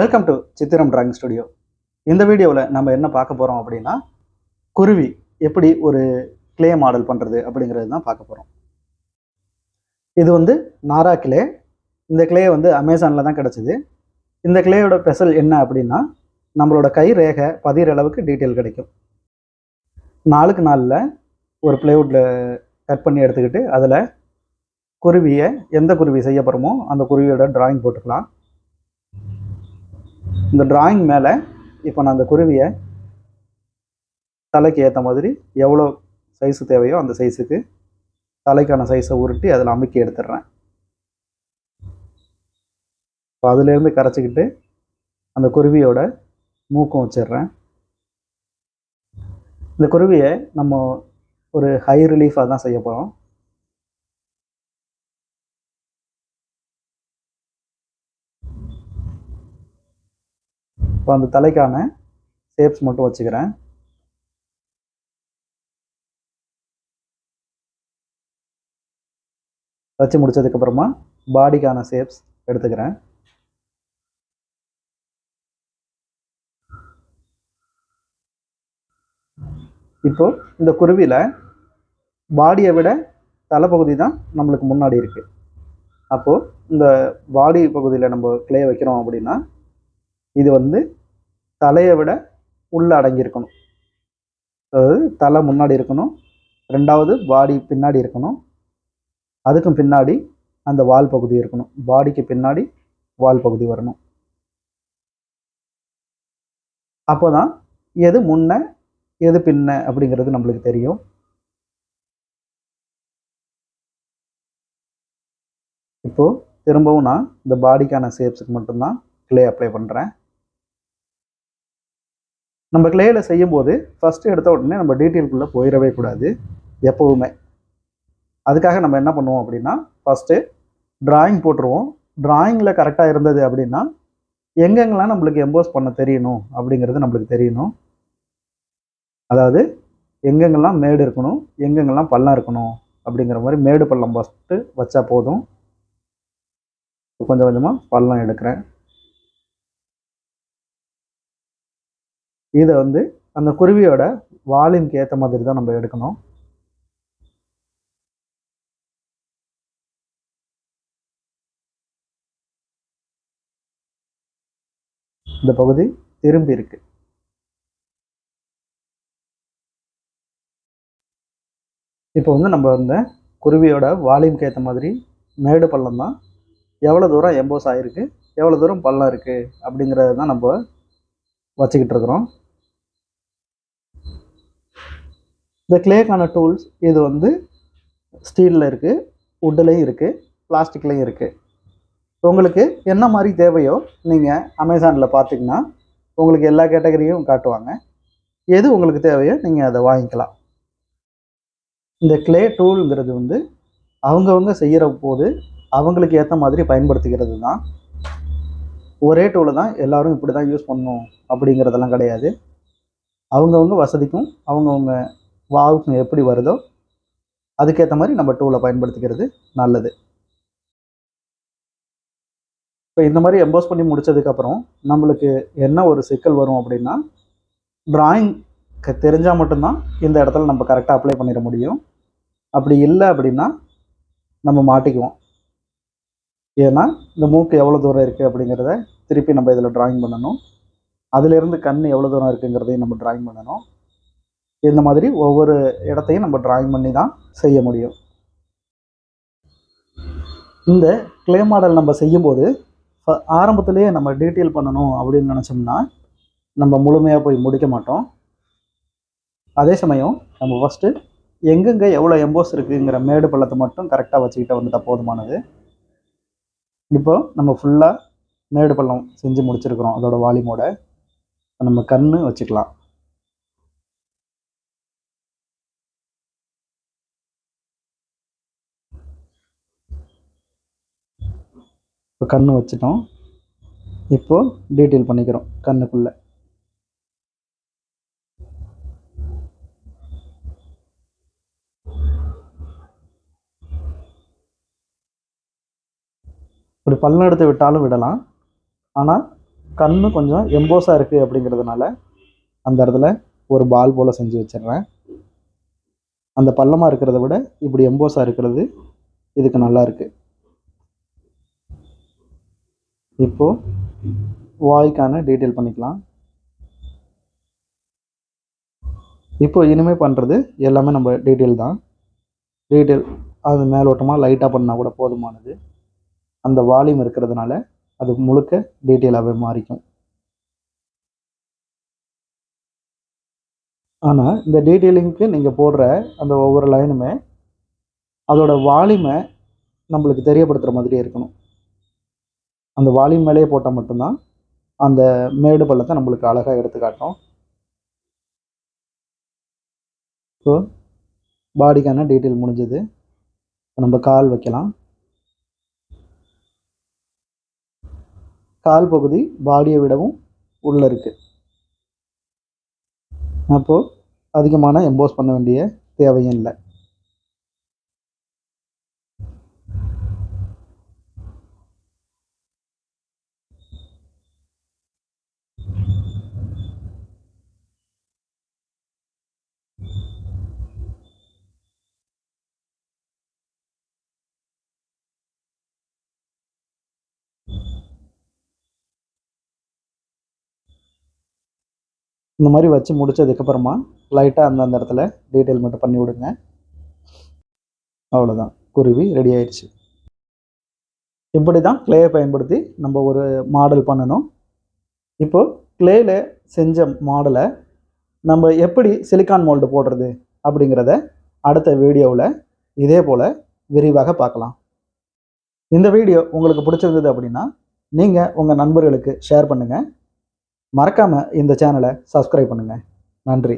Welcome to Chithiram drawing studio இந்த வீடியோவில் நம்ம என்ன பார்க்க போகிறோம் அப்படின்னா குருவி எப்படி ஒரு கிளே மாடல் பண்ணுறது அப்படிங்கிறது தான் பார்க்க போகிறோம் இது வந்து நாரா கிளே இந்த கிளே வந்து அமேசானில் தான் கிடச்சிது. இந்த கிளேயோட ஸ்பெஷல் என்ன அப்படின்னா நம்மளோட கை ரேகை பதிகிற அளவுக்கு டீட்டெயில் கிடைக்கும். நாளுக்கு நாளில் ஒரு பிளேவுட்டில் கட் பண்ணி எடுத்துக்கிட்டு அதில் குருவியை எந்த குருவி செய்ய போகிறோமோ அந்த குருவியோட டிராயிங் போட்டுக்கலாம். இந்த டிராயிங் மேலே இப்போ நான் அந்த குருவியை தலைக்கு ஏற்ற மாதிரி எவ்வளோ சைஸு தேவையோ அந்த சைஸுக்கு தலைக்கான சைஸை உருட்டி அதில் அமுக்கி எடுத்துடுறேன். இப்போ அதுலேருந்து கரைச்சிக்கிட்டு அந்த குருவியோட மூக்கம் வச்சிடுறேன். இந்த குருவியை நம்ம ஒரு ஹை ரிலீஃபாக தான் செய்ய போகிறோம் இப்போ அந்த தலைக்கான ஷேப்ஸ் மட்டும் வச்சுக்கிறேன். வச்சு முடிச்சதுக்கப்புறமா பாடிக்கான ஷேப்ஸ் எடுத்துக்கிறேன். இப்போ இந்த குருவியில் பாடியை விட தலைப்பகுதி தான் நம்மளுக்கு முன்னாடி இருக்குது அப்போது இந்த பாடி பகுதியில் நம்ம கிளே வைக்கிறோம் அப்படின்னா இது வந்து தலையை விட உள்ளே அடங்கியிருக்கணும். அதாவது தலை முன்னாடி இருக்கணும். ரெண்டாவது பாடி பின்னாடி இருக்கணும். அதுக்கும் பின்னாடி அந்த வால் பகுதி இருக்கணும். பாடிக்கு பின்னாடி வால் பகுதி வரணும். அப்போ தான் எது முன்ன எது பின்ன அப்படிங்கிறது நம்மளுக்கு தெரியும். இப்போது திரும்பவும் நான் இந்த பாடிக்கான ஷேப்ஸுக்கு மட்டும்தான் கிளே அப்ளை பண்ணுறேன் நம்ம கிளேயில் செய்யும்போது ஃபஸ்ட்டு எடுத்த உடனே நம்ம டீட்டெயிலுக்குள்ளே போயிடவே கூடாது எப்போவுமே. அதுக்காக நம்ம என்ன பண்ணுவோம் அப்படின்னா ஃபஸ்ட்டு டிராயிங் போட்டுருவோம். டிராயிங்கில் கரெக்டாக இருந்தது அப்படின்னா எங்கெங்கெல்லாம் நம்மளுக்கு எம்போஸ் பண்ண தெரியணும் அப்படிங்கிறது நம்மளுக்கு தெரியணும். அதாவது எங்கெங்கெல்லாம் மேடு இருக்கணும் எங்கெங்கெல்லாம் பள்ளம் இருக்கணும் அப்படிங்கிற மாதிரி மேடு பள்ளம் ஃபஸ்ட்டு வச்சா போதும். கொஞ்சம் கொஞ்சமாக பள்ளம் எடுக்கிறேன். இதை வந்து அந்த குருவியோட வால்யூம்க்கு ஏற்ற மாதிரி தான் நம்ம எடுக்கணும். இந்த பகுதி திரும்பி இருக்கு. இப்போ வந்து நம்ம இந்த குருவியோட வால்யூம்க்கு ஏற்ற மாதிரி மேடு பள்ளம் தான். எவ்வளோ தூரம் எம்போஸ் ஆகிருக்கு எவ்வளோ தூரம் பள்ளம் இருக்குது அப்படிங்கிறத தான் நம்ம வச்சுக்கிட்டு இருக்கிறோம். இந்த கிளேக்கான டூல்ஸ் இது வந்து ஸ்டீலில் இருக்குது உட்டுலையும் இருக்குது பிளாஸ்டிக்லேயும் இருக்குது உங்களுக்கு என்ன மாதிரி தேவையோ நீங்கள் அமேசானில் பார்த்தீங்கன்னா உங்களுக்கு எல்லா கேட்டகரியும் காட்டுவாங்க. எது உங்களுக்கு தேவையோ நீங்கள் அதை வாங்கிக்கலாம். இந்த கிளே டூலுங்கிறது வந்து அவங்கவுங்க செய்கிற போது அவங்களுக்கு ஏற்ற மாதிரி பயன்படுத்திக்கிறது தான். ஒரே டூலை தான் எல்லோரும் இப்படி தான் யூஸ் பண்ணணும் அப்படிங்கிறதெல்லாம் கிடையாது. அவங்கவுங்க வசதிக்கும் அவங்கவுங்க வாவுக்கு எப்படி வருதோ அதுக்கேற்ற மாதிரி நம்ம டூலை பயன்படுத்திக்கிறது நல்லது. இப்போ இந்த மாதிரி எம்போஸ் பண்ணி முடித்ததுக்கப்புறம் நம்மளுக்கு என்ன ஒரு சிக்கல் வரும் அப்படின்னா ட்ராயிங்க்கு தெரிஞ்சால் மட்டும்தான் இந்த இடத்துல நம்ம கரெக்டாக அப்ளை பண்ணிட முடியும். அப்படி இல்லை அப்படின்னா நம்ம மாட்டிக்குவோம். ஏன்னா இந்த மூக்கு எவ்வளோ தூரம் இருக்குது அப்படிங்கிறத திருப்பி நம்ம இதில் ட்ராயிங் பண்ணணும். அதிலிருந்து கண் எவ்வளோ தூரம் இருக்குங்கிறதையும் நம்ம டிராயிங் பண்ணணும். இந்த மாதிரி ஒவ்வொரு இடத்தையும் நம்ம டிராயிங் பண்ணி தான் செய்ய முடியும். இந்த கிளே மாடல் நம்ம செய்யும்போது ஆரம்பத்திலேயே நம்ம டீட்டெயில் பண்ணணும் அப்படின்னு நினச்சோம்னா நம்ம முழுமையாக போய் முடிக்க மாட்டோம். அதே சமயம் நம்ம ஃபஸ்ட்டு எங்கெங்கே எவ்வளோ எம்போஸ் இருக்குங்கிற மேடு பள்ளத்தை மட்டும் கரெக்டாக வச்சுக்கிட்ட வந்துட்டால் போதுமானது. இப்போ நம்ம ஃபுல்லாக மேடு பள்ளம் செஞ்சு முடிச்சிருக்கிறோம் அதோட வாலிமோட. நம்ம கண் வச்சுக்கலாம். இப்போ கண் வச்சுட்டோம். இப்போ டீட்டெயில் பண்ணிக்கிறோம் கண்ணுக்குள்ளே. இப்படி பள்ளம் எடுத்து விட்டாலும் விடலாம். ஆனால் கண்ணு கொஞ்சம் எம்போஸாக இருக்குது அப்படிங்கிறதுனால அந்த இடத்துல ஒரு பால் போல் செஞ்சு வச்சிடுறேன். அந்த பள்ளமாக இருக்கிறத விட இப்படி எம்போஸாக இருக்கிறது இதுக்கு நல்லா இருக்குது இப்போது வாய்க்கான டீட்டெயில் பண்ணிக்கலாம். இப்போ இனிமேல் பண்ணுறது எல்லாமே நம்ம டீட்டெயில் தான். டீட்டெயில் அது மேலோட்டமாக லைட்டாக பண்ணால் கூட போதுமானது. அந்த வால்யூம் இருக்கிறதுனால அது முழுக்க டீட்டெயிலாகவே மாறிக்கும். ஆனால் இந்த டீட்டெயிலிங்க்கு நீங்கள் போடுற அந்த ஒவ்வொரு லைனுமே அதோட வால்யூமை நம்மளுக்கு தெரியப்படுத்துகிற மாதிரியே இருக்கணும். அந்த வால்யூம் மேலேயே போட்டால் மட்டும்தான் அந்த மேடு பள்ளத்தை நம்மளுக்கு அழகாக எடுத்து காட்டும். ஸோ பாடிக்கான டீட்டெயில் முடிஞ்சது. நம்ம கால் வைக்கலாம். கால் பகுதி பாடியை விடவும் உள்ளே இருக்குது அப்போது அதிகமான எம்போஸ் பண்ண வேண்டிய தேவையும் இல்லை. இந்த மாதிரி வச்சு முடிச்சதுக்கப்புறமா லைட்டாக அந்தந்த இடத்துல டீட்டெயில் மட்டும் பண்ணி விடுங்க. அவ்வளோதான் குருவி ரெடி ஆயிடுச்சு. இப்படி தான் கிளேயை பயன்படுத்தி நம்ம ஒரு மாடல் பண்ணணும். இப்போ கிளேயில் செஞ்ச மாடலை நம்ம எப்படி சிலிக்கான் மோல்டு போடுறது அப்படிங்கிறத அடுத்த வீடியோவில் இதே போல் விரிவாக பார்க்கலாம். இந்த வீடியோ உங்களுக்கு பிடிச்சிருந்தது அப்படின்னா நீங்கள் உங்கள் நண்பர்களுக்கு ஷேர் பண்ணுங்கள் மறக்காமல் இந்த சேனலை சப்ஸ்கிரைப் பண்ணுங்கள் நன்றி.